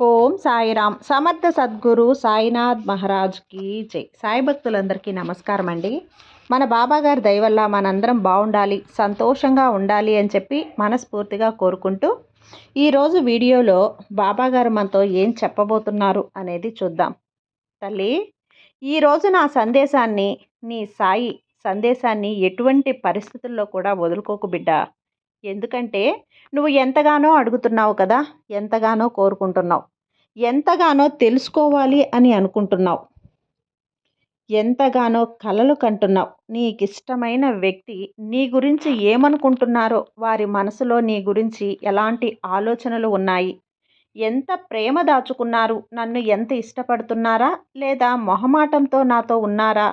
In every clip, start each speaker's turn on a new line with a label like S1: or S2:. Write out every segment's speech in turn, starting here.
S1: ఓం సాయిరామ్. సమర్థ సద్గురు సాయినాథ్ మహారాజ్కి జై. సాయి భక్తులందరికీ నమస్కారం అండి. మన బాబాగారి దయవల్ల మనందరం బాగుండాలి సంతోషంగా ఉండాలి అని చెప్పి మనస్ఫూర్తిగా కోరుకుంటూ ఈరోజు వీడియోలో బాబాగారు మనతో ఏం చెప్పబోతున్నారు అనేది చూద్దాం. తల్లి ఈరోజు నా సందేశాన్ని నీ సాయి సందేశాన్ని ఎటువంటి పరిస్థితుల్లో కూడా వదులుకోకు బిడ్డ. ఎందుకంటే నువ్వు ఎంతగానో అడుగుతున్నావు కదా ఎంతగానో కోరుకుంటున్నావు. ఎంతగానో తెలుసుకోవాలి అని అనుకుంటున్నావు. ఎంతగానో కలలు కంటున్నావు. నీకు ఇష్టమైన వ్యక్తి నీ గురించి ఏమనుకుంటున్నారో వారి మనసులో నీ గురించి ఎలాంటి ఆలోచనలు ఉన్నాయి? ఎంత ప్రేమ దాచుకున్నారు? నన్ను ఎంత ఇష్టపడుతున్నారా? లేదా మొహమాటంతో నాతో ఉన్నారా?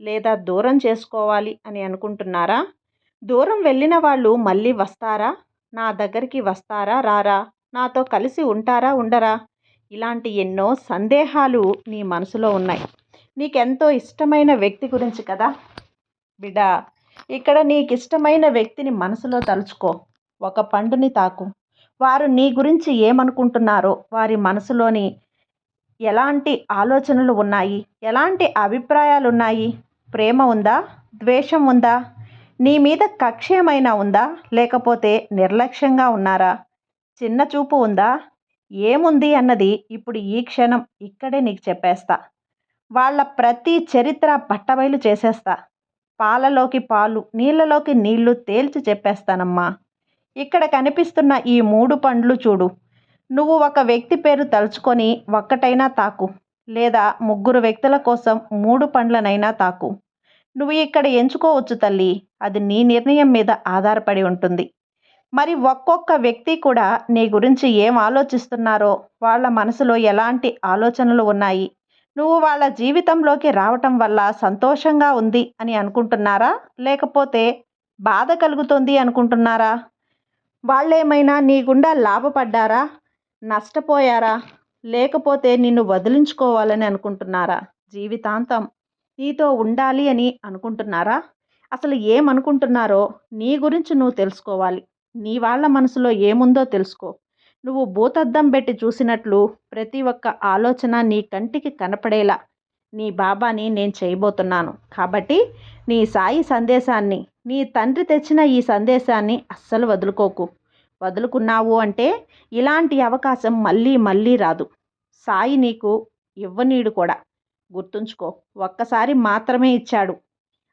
S1: లేదా దూరం చేసుకోవాలి అని అనుకుంటున్నారా? దూరం వెళ్ళిన వాళ్ళు మళ్ళీ వస్తారా? నా దగ్గరికి వస్తారా? రారా? నాతో కలిసి ఉంటారా? ఉండరా? ఇలాంటి ఎన్నో సందేహాలు నీ మనసులో ఉన్నాయి. నీకెంతో ఇష్టమైన వ్యక్తి గురించి కదా? బిడ్డ ఇక్కడ నీకు ఇష్టమైన వ్యక్తిని మనసులో తలుచుకో. ఒక పండుని తాకు. వారు నీ గురించి ఏమనుకుంటున్నారో వారి మనసులోని ఎలాంటి ఆలోచనలు ఉన్నాయి? ఎలాంటి అభిప్రాయాలు ఉన్నాయి ప్రేమ ఉందా? ద్వేషం ఉందా? నీ మీద కక్ష ఏమైనా ఉందా? లేకపోతే నిర్లక్ష్యంగా ఉన్నారా? చిన్న చూపు ఉందా? ఏముంది అన్నది ఇప్పుడు ఈ క్షణం ఇక్కడే నీకు చెప్పేస్తా. వాళ్ళ ప్రతి చరిత్ర పట్టబయలు చేసేస్తా. పాలలోకి పాలు నీళ్ళలోకి నీళ్ళు తేల్చి చెప్పేస్తానమ్మా. ఇక్కడ కనిపిస్తున్న ఈ మూడు పండ్లు చూడు. నువ్వు ఒక వ్యక్తి పేరు తలుచుకొని ఒక్కటైనా తాకు. లేదా ముగ్గురు వ్యక్తుల కోసం మూడు పండ్లనైనా తాకు. నువ్వు ఇక్కడ ఎంచుకోవచ్చు తల్లి. అది నీ నిర్ణయం మీద ఆధారపడి ఉంటుంది. మరి ఒక్కొక్క వ్యక్తి కూడా నీ గురించి ఏం ఆలోచిస్తున్నారో వాళ్ళ మనసులో ఎలాంటి ఆలోచనలు ఉన్నాయి? నువ్వు వాళ్ళ జీవితంలోకి రావటం వల్ల సంతోషంగా ఉంది అని అనుకుంటున్నారా? లేకపోతే బాధ కలుగుతుంది అనుకుంటున్నారా? వాళ్ళేమైనా నీ గుండా లాభపడ్డారా? నష్టపోయారా? లేకపోతే నిన్ను వదిలించుకోవాలని అనుకుంటున్నారా? జీవితాంతం నీతో ఉండాలి అని అనుకుంటున్నారా? అసలు ఏమనుకుంటున్నారో నీ గురించి నువ్వు తెలుసుకోవాలి. నీ వాళ్ళ మనసులో ఏముందో తెలుసుకో. నువ్వు భూతద్దం పెట్టి చూసినట్లు ప్రతి ఒక్క ఆలోచన నీ కంటికి కనపడేలా నీ బాబాని నేను చేయబోతున్నాను. కాబట్టి నీ సాయి సందేశాన్ని నీ తండ్రి తెచ్చిన ఈ సందేశాన్ని అస్సలు వదులుకోకు. వదులుకున్నావు అంటే ఇలాంటి అవకాశం మళ్ళీ మళ్ళీ రాదు. సాయి నీకు ఇవ్వనీడు కూడా. గుర్తుంచుకో. ఒక్కసారి మాత్రమే ఇచ్చాడు.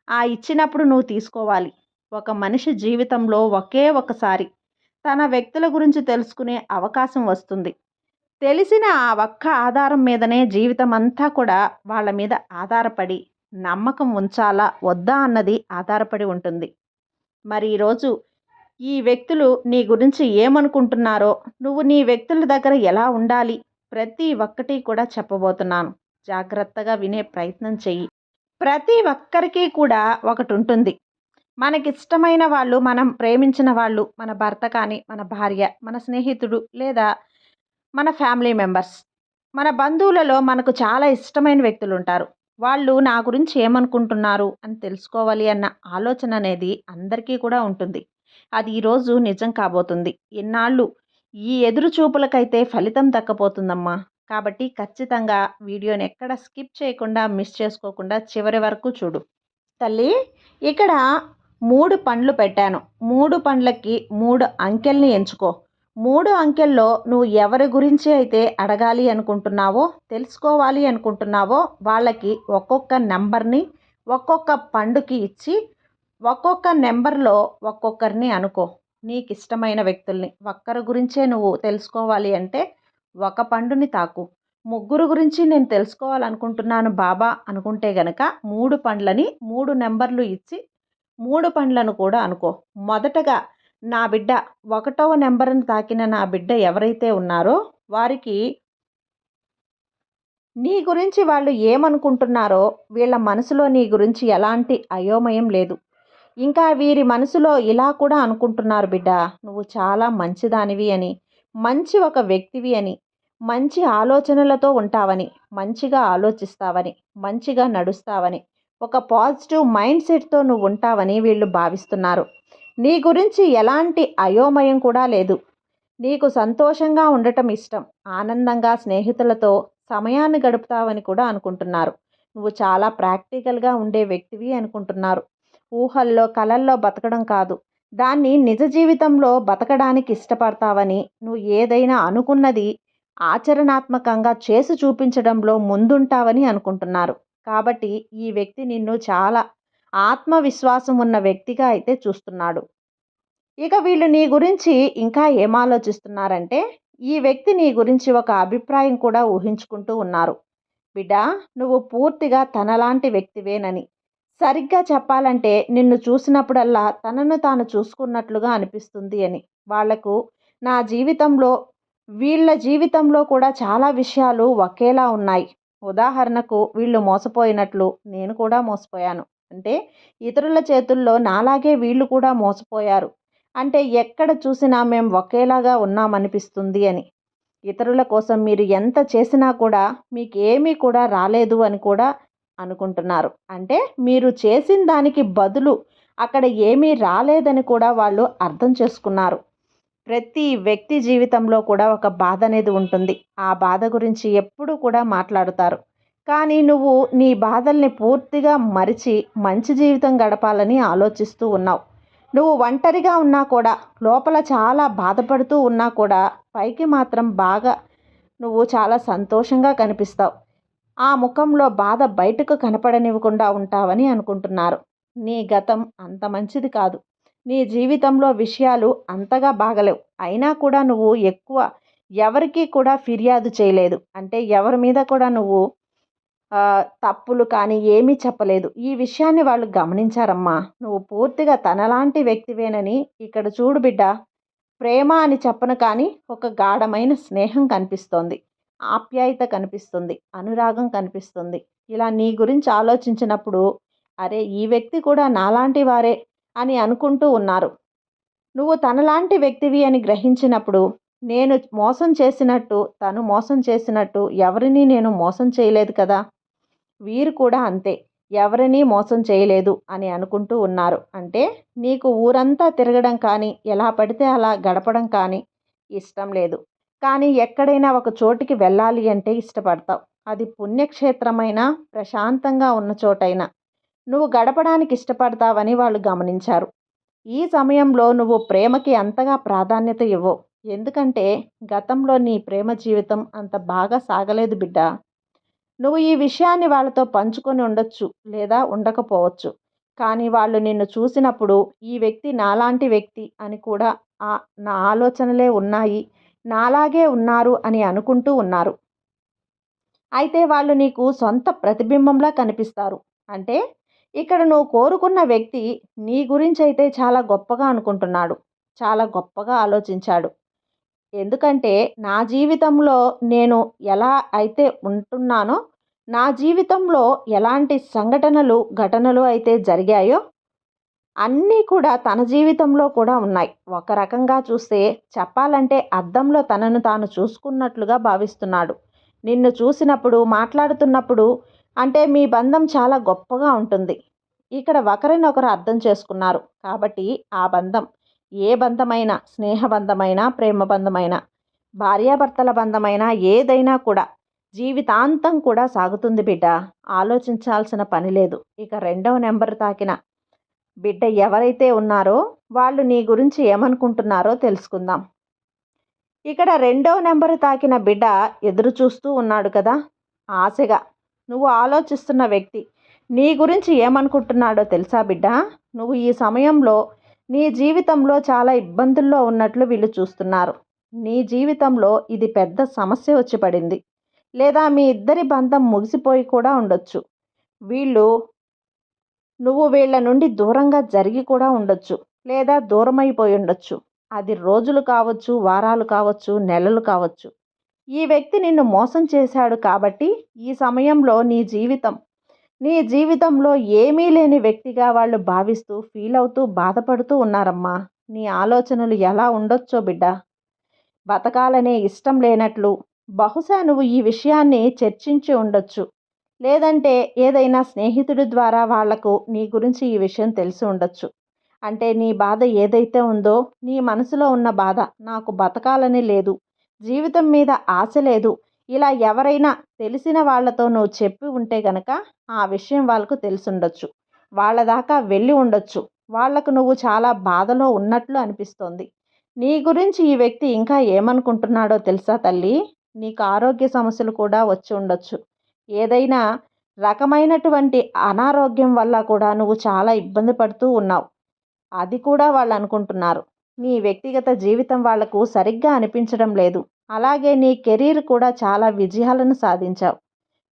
S1: ఆ ఇచ్చినప్పుడు నువ్వు తీసుకోవాలి. ఒక మనిషి జీవితంలో ఒకే ఒకసారి. తన వ్యక్తుల గురించి తెలుసుకునే అవకాశం వస్తుంది. తెలిసిన ఆ ఒక్క ఆధారం మీదనే జీవితం అంతా కూడా వాళ్ళ మీద ఆధారపడి నమ్మకం ఉంచాలా వద్దా అన్నది ఆధారపడి ఉంటుంది. మరి ఈరోజు ఈ వ్యక్తులు నీ గురించి ఏమనుకుంటున్నారో నువ్వు నీ వ్యక్తుల దగ్గర ఎలా ఉండాలి ప్రతి ఒక్కటి కూడా చెప్పబోతున్నాను. జాగ్రత్తగా వినే ప్రయత్నం చెయ్యి. ప్రతి ఒక్కరికి కూడా ఒకటి ఉంటుంది మనకిష్టమైన వాళ్ళు మనం ప్రేమించిన వాళ్ళు మన భర్త కానీ మన భార్య మన స్నేహితుడు లేదా మన ఫ్యామిలీ మెంబర్స్. మన బంధువులలో మనకు చాలా ఇష్టమైన వ్యక్తులు ఉంటారు వాళ్ళు నా గురించి ఏమనుకుంటున్నారు అని తెలుసుకోవాలి అన్న ఆలోచన అనేది అందరికీ కూడా ఉంటుంది. అది ఈరోజు నిజం కాబోతుంది. ఇన్నాళ్ళు ఈ ఎదురు చూపులకైతే ఫలితం దక్కపోతుందమ్మా. కాబట్టి ఖచ్చితంగా వీడియోని ఎక్కడ స్కిప్ చేయకుండా మిస్ చేసుకోకుండా చివరి వరకు చూడు. తల్లి ఇక్కడ మూడు పండ్లు పెట్టాను. మూడు పండ్లకి మూడు అంకెల్ని ఎంచుకో. మూడు అంకెల్లో నువ్వు ఎవరి గురించి అయితే అడగాలి అనుకుంటున్నావో తెలుసుకోవాలి అనుకుంటున్నావో వాళ్ళకి ఒక్కొక్క నెంబర్ని ఒక్కొక్క పండుకి ఇచ్చి ఒక్కొక్క నెంబర్లో ఒక్కొక్కరిని అనుకో. నీకు ఇష్టమైన వ్యక్తుల్ని. ఒక్కరి గురించే నువ్వు తెలుసుకోవాలి అంటే ఒక పండుని తాకు. ముగ్గురు గురించి నేను తెలుసుకోవాలనుకుంటున్నాను బాబా అనుకుంటే గనక మూడు పండ్లని మూడు నెంబర్లు ఇచ్చి మూడు పండ్లను కూడా అనుకో. మొదటగా నా బిడ్డ ఒకటవ నెంబర్ని తాకిన నా బిడ్డ ఎవరైతే ఉన్నారో వారికి నీ గురించి వాళ్ళు ఏమనుకుంటున్నారో వీళ్ళ మనసులో నీ గురించి ఎలాంటి అయోమయం లేదు. ఇంకా వీరి మనసులో ఇలా కూడా అనుకుంటున్నారు బిడ్డ నువ్వు చాలా మంచిదానివి అని మంచి ఒక వ్యక్తివి అని. మంచి ఆలోచనలతో ఉంటావని మంచిగా ఆలోచిస్తావని మంచిగా నడుస్తావని ఒక పాజిటివ్ మైండ్ సెట్తో నువ్వు ఉంటావని వీళ్ళు భావిస్తున్నారు. నీ గురించి ఎలాంటి అయోమయం కూడా లేదు. నీకు సంతోషంగా ఉండటం ఇష్టం ఆనందంగా స్నేహితులతో సమయాన్ని గడుపుతావని కూడా అనుకుంటున్నారు. నువ్వు చాలా ప్రాక్టికల్గా ఉండే వ్యక్తివి అనుకుంటున్నారు. ఊహల్లో కలల్లో బతకడం కాదు. దాన్ని నిజ జీవితంలో బతకడానికి ఇష్టపడతావని నువ్వు ఏదైనా అనుకున్నది ఆచరణాత్మకంగా చేసి చూపించడంలో ముందుంటావని అనుకుంటున్నారు. కాబట్టి ఈ వ్యక్తి నిన్ను చాలా ఆత్మవిశ్వాసం ఉన్న వ్యక్తిగా అయితే చూస్తున్నాడు. ఇక వీళ్ళు నీ గురించి ఇంకా ఏం ఆలోచిస్తున్నారంటే ఈ వ్యక్తి నీ గురించి ఒక అభిప్రాయం కూడా ఊహించుకుంటూ ఉన్నారు. బిడ్డ నువ్వు పూర్తిగా తనలాంటి వ్యక్తివేనని. సరిగ్గా చెప్పాలంటే నిన్ను చూసినప్పుడల్లా తనను తాను చూసుకున్నట్లుగా అనిపిస్తుంది అని. వాళ్ళకు నా జీవితంలో వీళ్ళ జీవితంలో కూడా చాలా విషయాలు ఒకేలా ఉన్నాయి. ఉదాహరణకు వీళ్ళు మోసపోయినట్లు నేను కూడా మోసపోయాను. అంటే ఇతరుల చేతుల్లో నాలాగే వీళ్ళు కూడా మోసపోయారు. అంటే ఎక్కడ చూసినా మేము ఒకేలాగా ఉన్నామనిపిస్తుంది అని. ఇతరుల కోసం మీరు ఎంత చేసినా కూడా మీకు ఏమీ కూడా రాలేదు అని కూడా అనుకుంటున్నారు. అంటే మీరు చేసిన దానికి బదులు అక్కడ ఏమీ రాలేదని కూడా వాళ్ళు అర్థం చేసుకున్నారు. ప్రతి వ్యక్తి జీవితంలో కూడా ఒక బాధ అనేది ఉంటుంది. ఆ బాధ గురించి ఎప్పుడూ కూడా మాట్లాడుతారు. కానీ నువ్వు నీ బాధల్ని పూర్తిగా మరిచి మంచి జీవితం గడపాలని ఆలోచిస్తూ ఉన్నావు. నువ్వు ఒంటరిగా ఉన్నా కూడా లోపల చాలా బాధపడుతూ ఉన్నా కూడా పైకి మాత్రం బాగా నువ్వు చాలా సంతోషంగా కనిపిస్తావు. ఆ ముఖంలో బాధ బయటకు కనపడనివ్వకుండా ఉంటావని అనుకుంటున్నారు. నీ గతం అంత మంచిది కాదు. నీ జీవితంలో విషయాలు అంతగా బాగలేవు. అయినా కూడా నువ్వు ఎక్కువ ఎవరికి కూడా ఫిర్యాదు చేయలేదు. అంటే ఎవరి మీద కూడా నువ్వు తప్పులు కానీ ఏమీ చెప్పలేదు. ఈ విషయాన్ని వాళ్ళు గమనించారమ్మా. నువ్వు పూర్తిగా తనలాంటి వ్యక్తివేనని ఇక్కడ చూడు బిడ్డ. ప్రేమ అని చెప్పను కానీ ఒక గాఢమైన స్నేహం కనిపిస్తోంది. ఆప్యాయత కనిపిస్తుంది. అనురాగం కనిపిస్తుంది. ఇలా నీ గురించి ఆలోచించినప్పుడు అరే ఈ వ్యక్తి కూడా నాలాంటి వారే. అని అనుకుంటూ ఉన్నారు. నువ్వు తనలాంటి వ్యక్తివి అని గ్రహించినప్పుడు నేను మోసం చేసినట్టు తను మోసం చేసినట్టు ఎవరిని నేను మోసం చేయలేదు కదా? వీరు కూడా అంతే. ఎవరినీ మోసం చేయలేదు అని అనుకుంటూ ఉన్నారు. అంటే నీకు ఊరంతా తిరగడం కానీ ఎలా పడితే అలా గడపడం కానీ ఇష్టం లేదు. కానీ ఎక్కడైనా ఒక చోటికి వెళ్ళాలి అంటే ఇష్టపడతావు. అది పుణ్యక్షేత్రమైనా ప్రశాంతంగా ఉన్న చోటైనా. నువ్వు గడపడానికి ఇష్టపడతావని వాళ్ళు గమనించారు. ఈ సమయంలో నువ్వు ప్రేమకి అంతగా ప్రాధాన్యత ఇవ్వవు ఎందుకంటే గతంలో నీ ప్రేమ జీవితం అంత బాగా సాగలేదు బిడ్డ. నువ్వు ఈ విషయాన్ని వాళ్ళతో పంచుకొని ఉండొచ్చు లేదా ఉండకపోవచ్చు. కానీ వాళ్ళు నిన్ను చూసినప్పుడు ఈ వ్యక్తి నాలాంటి వ్యక్తి అని కూడా నా ఆలోచనలే ఉన్నాయి. నాలాగే ఉన్నారు అని అనుకుంటూ ఉన్నారు. అయితే వాళ్ళు నీకు సొంత ప్రతిబింబంలా కనిపిస్తారు. అంటే ఇక్కడ నువ్వు కోరుకున్న వ్యక్తి నీ గురించి అయితే చాలా గొప్పగా అనుకుంటున్నాడు. చాలా గొప్పగా ఆలోచించాడు. ఎందుకంటే నా జీవితంలో నేను ఎలా అయితే ఉంటున్నానో నా జీవితంలో ఎలాంటి సంఘటనలు ఘటనలు అయితే జరిగాయో అన్నీ కూడా తన జీవితంలో కూడా ఉన్నాయి. ఒక రకంగా చూస్తే చెప్పాలంటే అద్దంలో తనను తాను చూసుకున్నట్లుగా భావిస్తున్నాడు. నిన్ను చూసినప్పుడు మాట్లాడుతున్నప్పుడు అంటే మీ బంధం చాలా గొప్పగా ఉంటుంది. ఇక్కడ ఒకరినొకరు అర్థం చేసుకున్నారు. కాబట్టి ఆ బంధం ఏ బంధమైనా స్నేహబంధమైనా ప్రేమబంధమైనా భార్యాభర్తల బంధమైనా ఏదైనా కూడా జీవితాంతం కూడా సాగుతుంది బిడ్డ. ఆలోచించాల్సిన పని లేదు. ఇక రెండవ నెంబర్ తాకిన బిడ్డ ఎవరైతే ఉన్నారో వాళ్ళు నీ గురించి ఏమనుకుంటున్నారో తెలుసుకుందాం. ఇక్కడ రెండవ నెంబర్ తాకిన బిడ్డ ఎదురు చూస్తూ ఉన్నాడు కదా. ఆశగా నువ్వు ఆలోచిస్తున్న వ్యక్తి నీ గురించి ఏమనుకుంటున్నాడో తెలుసా బిడ్డ? నువ్వు ఈ సమయంలో నీ జీవితంలో చాలా ఇబ్బందుల్లో ఉన్నట్లు వీళ్ళు చూస్తున్నారు. నీ జీవితంలో ఇది పెద్ద సమస్య వచ్చి పడింది. లేదా మీ ఇద్దరి బంధం ముగిసిపోయి కూడా ఉండొచ్చు. వీళ్ళు నువ్వు వీళ్ళ నుండి దూరంగా జరిగి కూడా ఉండొచ్చు. లేదా దూరమైపోయి ఉండొచ్చు. అది రోజులు కావచ్చు వారాలు కావచ్చు నెలలు కావచ్చు. ఈ వ్యక్తి నిన్ను మోసం చేశాడు కాబట్టి ఈ సమయంలో నీ జీవితం నీ జీవితంలో ఏమీ లేని వ్యక్తిగా వాళ్ళు భావిస్తూ ఫీల్ అవుతూ బాధపడుతూ ఉన్నారమ్మా. నీ ఆలోచనలు ఎలా ఉండొచ్చో బిడ్డ. బతకాలనే ఇష్టం లేనట్లు బహుశా నువ్వు ఈ విషయాన్ని చర్చించి ఉండొచ్చు. లేదంటే ఏదైనా స్నేహితుడి ద్వారా వాళ్ళకు నీ గురించి ఈ విషయం తెలిసి ఉండొచ్చు. అంటే నీ బాధ ఏదైతే ఉందో నీ మనసులో ఉన్న బాధ నాకు బతకాలని లేదు. జీవితం మీద ఆశ లేదు. ఇలా ఎవరైనా తెలిసిన వాళ్ళతో నువ్వు చెప్పి ఉంటే గనక ఆ విషయం వాళ్ళకు తెలిసుండొచ్చు. వాళ్ళ దాకా వెళ్ళి ఉండొచ్చు. వాళ్ళకు నువ్వు చాలా బాధలో ఉన్నట్లు అనిపిస్తోంది. నీ గురించి ఈ వ్యక్తి ఇంకా ఏమనుకుంటున్నాడో తెలుసా తల్లి? నీకు ఆరోగ్య సమస్యలు కూడా వచ్చి ఉండొచ్చు. ఏదైనా రకమైనటువంటి అనారోగ్యం వల్ల కూడా నువ్వు చాలా ఇబ్బంది పడుతూ ఉన్నావు. అది కూడా వాళ్ళు అనుకుంటున్నారు. నీ వ్యక్తిగత జీవితం వాళ్ళకు సరిగ్గా అనిపించడం లేదు. అలాగే నీ కెరీర్ కూడా చాలా విజయాలను సాధించావు.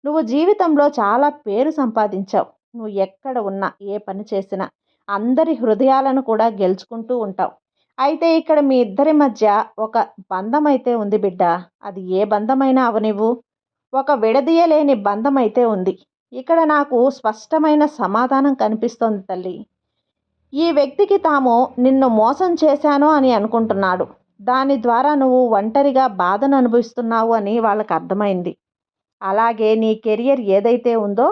S1: నువ్వు జీవితంలో చాలా పేరు సంపాదించావు. నువ్వు ఎక్కడ ఉన్నా ఏ పని చేసినా అందరి హృదయాలను కూడా గెలుచుకుంటూ ఉంటావు. అయితే ఇక్కడ మీ ఇద్దరి మధ్య ఒక బంధం అయితే ఉంది బిడ్డ? అది ఏ బంధమైనా అవనివ్వు. ఒక విడదీయలేని బంధం అయితే ఉంది. ఇక్కడ నాకు స్పష్టమైన సమాధానం కనిపిస్తోంది తల్లి. ఈ వ్యక్తికి తాము నిన్ను మోసం చేశాను అని అనుకుంటున్నాడు. దాని ద్వారా నువ్వు ఒంటరిగా బాధను అనుభవిస్తున్నావు అని వాళ్ళకి అర్థమైంది. అలాగే నీ కెరియర్ ఏదైతే ఉందో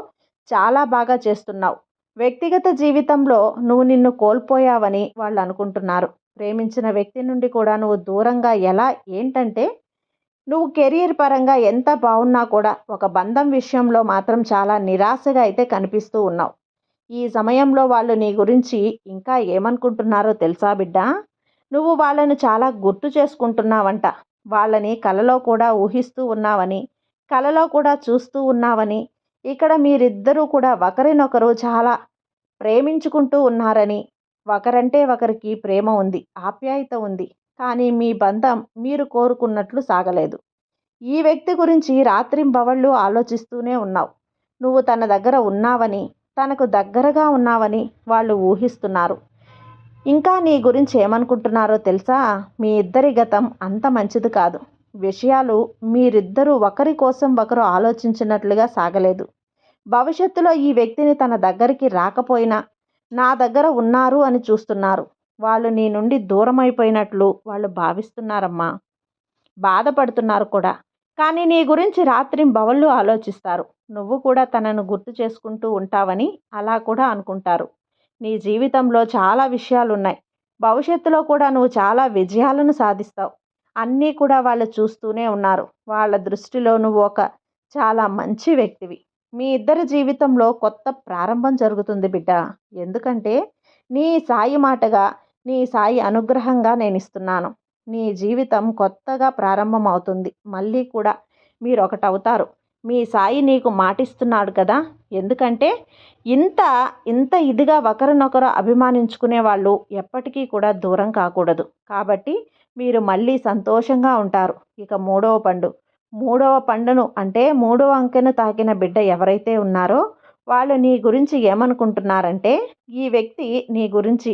S1: చాలా బాగా చేస్తున్నావు. వ్యక్తిగత జీవితంలో నువ్వు నిన్ను కోల్పోయావని వాళ్ళు అనుకుంటున్నారు. ప్రేమించిన వ్యక్తి నుండి కూడా నువ్వు దూరంగా ఎలా ఏంటంటే నువ్వు కెరియర్ పరంగా ఎంత బాగున్నా కూడా ఒక బంధం విషయంలో మాత్రం చాలా నిరాశగా అయితే కనిపిస్తూ ఉన్నావు. ఈ సమయంలో వాళ్ళు నీ గురించి ఇంకా ఏమనుకుంటున్నారో తెలుసా బిడ్డ? నువ్వు వాళ్ళను చాలా గుర్తు చేసుకుంటున్నావంట. వాళ్ళని కలలో కూడా ఊహిస్తూ ఉన్నావని కలలో కూడా చూస్తూ ఉన్నావని ఇక్కడ మీరిద్దరూ కూడా ఒకరినొకరు చాలా ప్రేమించుకుంటూ ఉన్నారని. ఒకరంటే ఒకరికి ప్రేమ ఉంది ఆప్యాయత ఉంది కానీ మీ బంధం మీరు కోరుకున్నట్లు సాగలేదు. ఈ వ్యక్తి గురించి రాత్రింబవళ్ళు ఆలోచిస్తూనే ఉన్నావు. నువ్వు తన దగ్గర ఉన్నావని తనకు దగ్గరగా ఉన్నావని వాళ్ళు ఊహిస్తున్నారు. ఇంకా నీ గురించి ఏమనుకుంటున్నారో తెలుసా? మీ ఇద్దరి గతం అంత మంచిది కాదు. విషయాలు మీరిద్దరూ ఒకరి కోసం ఒకరు ఆలోచించినట్లుగా సాగలేదు. భవిష్యత్తులో ఈ వ్యక్తిని తన దగ్గరికి రాకపోయినా నా దగ్గర ఉన్నారు అని చూస్తున్నారు. వాళ్ళు నీ నుండి దూరం అయిపోయినట్లు వాళ్ళు భావిస్తున్నారమ్మా. బాధపడుతున్నారు కూడా. కానీ నీ గురించి రాత్రి బవళ్ళు ఆలోచిస్తారు. నువ్వు కూడా తనను గుర్తు చేసుకుంటూ ఉంటావని అలా కూడా అనుకుంటారు. నీ జీవితంలో చాలా విషయాలు ఉన్నాయి భవిష్యత్తులో కూడా నువ్వు చాలా విజయాలను సాధిస్తావు. అన్నీ కూడా వాళ్ళు చూస్తూనే ఉన్నారు. వాళ్ళ దృష్టిలో నువ్వు ఒక చాలా మంచి వ్యక్తివి. మీ ఇద్దరి జీవితంలో కొత్త ప్రారంభం జరుగుతుంది బిడ్డ. ఎందుకంటే నీ సాయి మాటగా నీ సాయి అనుగ్రహంగా నేను ఇస్తున్నాను. నీ జీవితం కొత్తగా ప్రారంభం అవుతుంది మళ్ళీ కూడా మీరు ఒకటవుతారు మీ సాయి నీకు మాటిస్తున్నాడు కదా? ఎందుకంటే ఇంత ఇంత ఇదిగా ఒకరినొకరు అభిమానించుకునే వాళ్ళు ఎప్పటికీ కూడా దూరం కాకూడదు. కాబట్టి మీరు మళ్ళీ సంతోషంగా ఉంటారు. ఇక మూడవ పండు. మూడవ పండును అంటే మూడవ అంకెను తాకిన బిడ్డ ఎవరైతే ఉన్నారో వాళ్ళు నీ గురించి ఏమనుకుంటున్నారంటే ఈ వ్యక్తి నీ గురించి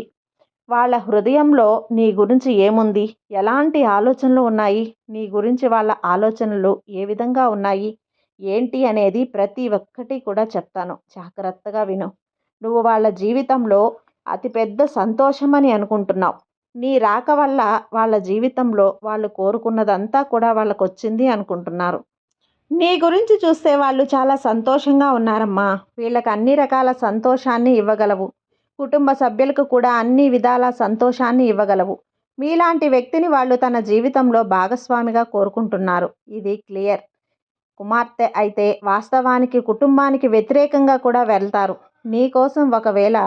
S1: వాళ్ళ హృదయంలో నీ గురించి ఏముంది? ఎలాంటి ఆలోచనలు ఉన్నాయి? నీ గురించి వాళ్ళ ఆలోచనలు ఏ విధంగా ఉన్నాయి? ఏంటి అనేది ప్రతి ఒక్కటి కూడా చెప్తాను. జాగ్రత్తగా విను. నువ్వు వాళ్ళ జీవితంలో అతిపెద్ద సంతోషమని అనుకుంటున్నావు. నీ రాక వల్ల వాళ్ళ జీవితంలో వాళ్ళు కోరుకున్నదంతా కూడా వాళ్ళకు వచ్చింది అనుకుంటున్నారు. నీ గురించి చూస్తే వాళ్ళు చాలా సంతోషంగా ఉన్నారమ్మా. వీళ్ళకి అన్ని రకాల సంతోషాన్ని ఇవ్వగలవు. కుటుంబ సభ్యులకు కూడా అన్ని విధాల సంతోషాన్ని ఇవ్వగలవు. మీలాంటి వ్యక్తిని వాళ్ళు తన జీవితంలో భాగస్వామిగా కోరుకుంటున్నారు. ఇది క్లియర్. కుమార్తె అయితే వాస్తవానికి కుటుంబానికి వ్యతిరేకంగా కూడా వెళ్తారు. నీకోసం ఒకవేళ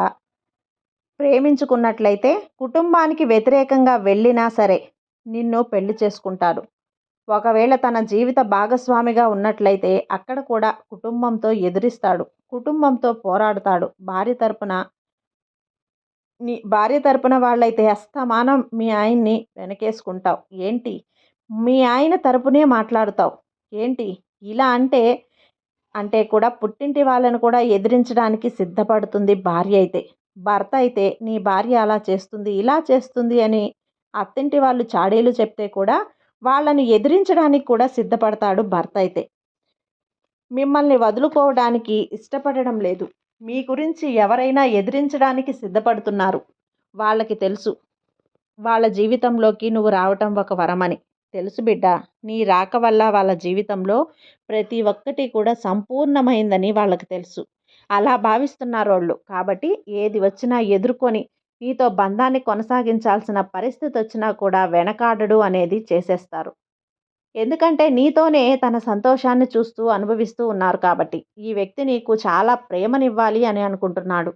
S1: ప్రేమించుకున్నట్లయితే కుటుంబానికి వ్యతిరేకంగా వెళ్ళినా సరే నిన్ను పెళ్ళి చేసుకుంటాడు ఒకవేళ తన జీవిత భాగస్వామిగా ఉన్నట్లయితే అక్కడ కూడా కుటుంబంతో ఎదురిస్తాడు. కుటుంబంతో పోరాడుతాడు. భార్య తరపున నీ భార్య తరపున వాళ్ళైతే అస్తమానం మీ ఆయన్ని వెనకేసుకుంటావు. ఏంటి? మీ ఆయన తరపునే మాట్లాడుతావు. ఏంటి? ఇలా అంటే అంటే కూడా పుట్టింటి వాళ్ళని కూడా ఎదిరించడానికి సిద్ధపడుతుంది భార్య అయితే. భర్త అయితే నీ భార్య అలా చేస్తుంది ఇలా చేస్తుంది అని అత్తింటి వాళ్ళు చాడీలు చెప్తే కూడా వాళ్ళని ఎదిరించడానికి కూడా సిద్ధపడతాడు భర్త అయితే. మిమ్మల్ని వదులుకోవడానికి ఇష్టపడడం లేదు. మీ గురించి ఎవరైనా ఎదిరించడానికి సిద్ధపడుతున్నారు. వాళ్ళకి తెలుసు. వాళ్ళ జీవితంలోకి నువ్వు రావటం ఒక వరమని. తెలుసు బిడ్డ నీ రాక వల్ల వాళ్ళ జీవితంలో ప్రతి ఒక్కటి కూడా సంపూర్ణమైందని వాళ్ళకి తెలుసు. అలా భావిస్తున్నారు వాళ్ళు కాబట్టి ఏది వచ్చినా ఎదుర్కొని నీతో బంధాన్ని కొనసాగించాల్సిన పరిస్థితి వచ్చినా కూడా వెనకాడడు అనేది చేసేస్తారు. ఎందుకంటే నీతోనే తన సంతోషాన్ని చూస్తూ అనుభవిస్తూ ఉన్నారు కాబట్టి. ఈ వ్యక్తి నీకు చాలా ప్రేమనివ్వాలి అని అనుకుంటున్నాడు.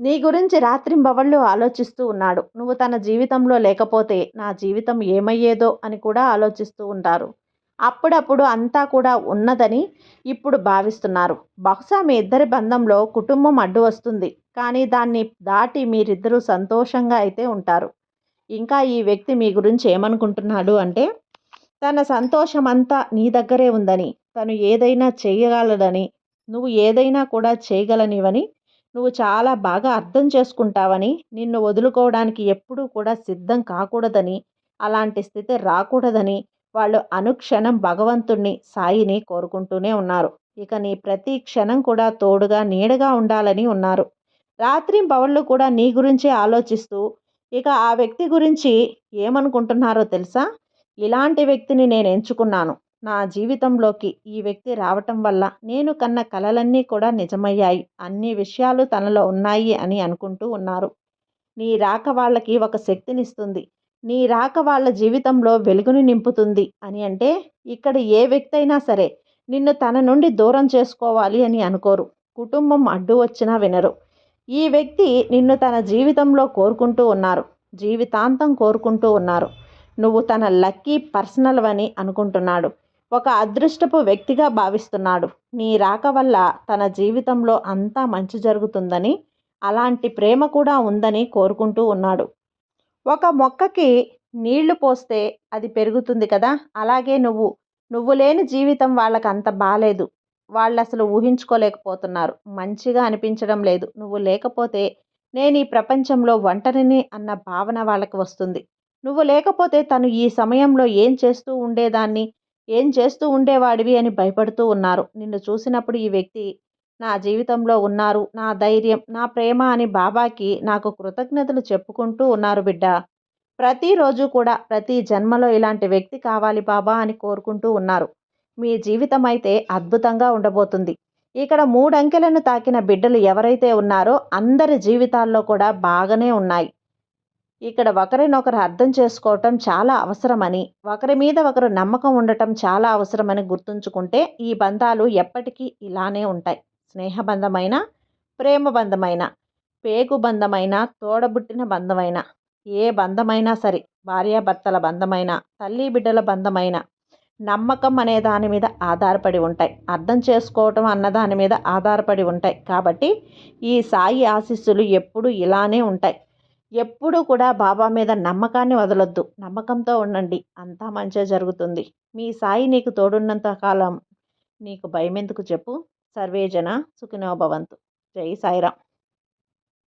S1: నీ గురించి రాత్రింబవళ్ళు ఆలోచిస్తూ ఉన్నాడు. నువ్వు తన జీవితంలో లేకపోతే నా జీవితం ఏమయ్యేదో అని కూడా ఆలోచిస్తూ ఉంటారు. అప్పుడప్పుడు అంతా కూడా ఉన్నదని ఇప్పుడు భావిస్తున్నారు. బహుశా మీ ఇద్దరి బంధంలో కుటుంబం అడ్డు వస్తుంది. కానీ దాన్ని దాటి మీరిద్దరూ సంతోషంగా అయితే ఉంటారు. ఇంకా ఈ వ్యక్తి మీ గురించి ఏమనుకుంటున్నాడు అంటే తన సంతోషం అంతా నీ దగ్గరే ఉందని తను ఏదైనా చేయగలడని నువ్వు ఏదైనా కూడా చేయగలనివని నువ్వు చాలా బాగా అర్థం చేసుకుంటావని నిన్ను వదులుకోవడానికి ఎప్పుడూ కూడా సిద్ధం కాకూడదని అలాంటి స్థితి రాకూడదని వాళ్ళు అనుక్షణం భగవంతుణ్ణి సాయిని కోరుకుంటూనే ఉన్నారు. ఇక నీ ప్రతి క్షణం కూడా తోడుగా నీడగా ఉండాలని ఉన్నారు. రాత్రి పవళ్ళు కూడా నీ గురించే ఆలోచిస్తూ ఇక ఆ వ్యక్తి గురించి ఏమనుకుంటున్నారో తెలుసా? ఇలాంటి వ్యక్తిని నేను ఎంచుకున్నాను. నా జీవితంలోకి ఈ వ్యక్తి రావటం వల్ల నేను కన్న కలలన్నీ కూడా నిజమయ్యాయి. అన్ని విషయాలు తనలో ఉన్నాయి అని అనుకుంటూ ఉన్నారు. నీ రాక వాళ్ళకి ఒక శక్తినిస్తుంది. నీ రాక వాళ్ళ జీవితంలో వెలుగుని నింపుతుంది అని అంటే ఇక్కడ ఏ వ్యక్తి అయినా సరే నిన్ను తన నుండి దూరం చేసుకోవాలి అని అనుకోరు. కుటుంబం అడ్డు వచ్చినా వినరు. ఈ వ్యక్తి నిన్ను తన జీవితంలో కోరుకుంటూ ఉన్నారు. జీవితాంతం కోరుకుంటూ ఉన్నారు. నువ్వు తన లక్కీ పర్సనల్ అని అనుకుంటున్నాడు. ఒక అదృష్టపు వ్యక్తిగా భావిస్తున్నాడు. నీ రాక వల్ల తన జీవితంలో అంతా మంచి జరుగుతుందని అలాంటి ప్రేమ కూడా ఉందని కోరుకుంటూ ఉన్నాడు. ఒక మొక్కకి నీళ్ళు పోస్తే అది పెరుగుతుంది కదా? అలాగే నువ్వు నువ్వు లేని జీవితం వాళ్ళకి అంత బాగాలేదు వాళ్ళు అసలు ఊహించుకోలేకపోతున్నారు. మంచిగా అనిపించడం లేదు. నువ్వు లేకపోతే నేను ఈ ప్రపంచంలో ఒంటరిని అన్న భావన వాళ్ళకి వస్తుంది. నువ్వు లేకపోతే తను ఈ సమయంలో ఏం చేస్తూ ఉండేదాన్ని? ఏం చేస్తూ ఉండేవాడివి అని భయపడుతూ ఉన్నారు. నిన్ను చూసినప్పుడు ఈ వ్యక్తి నా జీవితంలో ఉన్నారు. నా ధైర్యం నా ప్రేమ అని బాబాకి నాకు కృతజ్ఞతలు చెప్పుకుంటూ ఉన్నారు బిడ్డ. ప్రతిరోజు కూడా ప్రతి జన్మలో ఇలాంటి వ్యక్తి కావాలి బాబా అని కోరుకుంటూ ఉన్నారు. మీ జీవితం అయితే అద్భుతంగా ఉండబోతుంది. ఇక్కడ మూడంకెలను తాకిన బిడ్డలు ఎవరైతే ఉన్నారో అందరి జీవితాల్లో కూడా బాగానే ఉన్నాయి. ఇక్కడ ఒకరినొకరు అర్థం చేసుకోవటం చాలా అవసరమని ఒకరి మీద ఒకరు నమ్మకం ఉండటం చాలా అవసరమని గుర్తుంచుకుంటే ఈ బంధాలు ఎప్పటికీ ఇలానే ఉంటాయి. స్నేహబంధమైన ప్రేమ బంధమైన బంధమైన తోడబుట్టిన బంధమైన ఏ బంధమైనా సరే భార్యాభర్తల బంధమైన తల్లి బిడ్డల బంధమైన నమ్మకం అనే దాని మీద ఆధారపడి ఉంటాయి. అర్థం చేసుకోవటం అన్న దాని మీద ఆధారపడి ఉంటాయి. కాబట్టి ఈ సాయి ఆశీస్సులు ఎప్పుడూ ఇలానే ఉంటాయి. ఎప్పుడూ కూడా బాబా మీద నమ్మకాన్ని వదలొద్దు. నమ్మకంతో ఉండండి. అంతా మంచిగా జరుగుతుంది. మీ సాయి నీకు తోడున్నంత కాలం నీకు భయం ఎందుకు చెప్పు సర్వేజన సుఖినోభవంతు జై సాయిరాం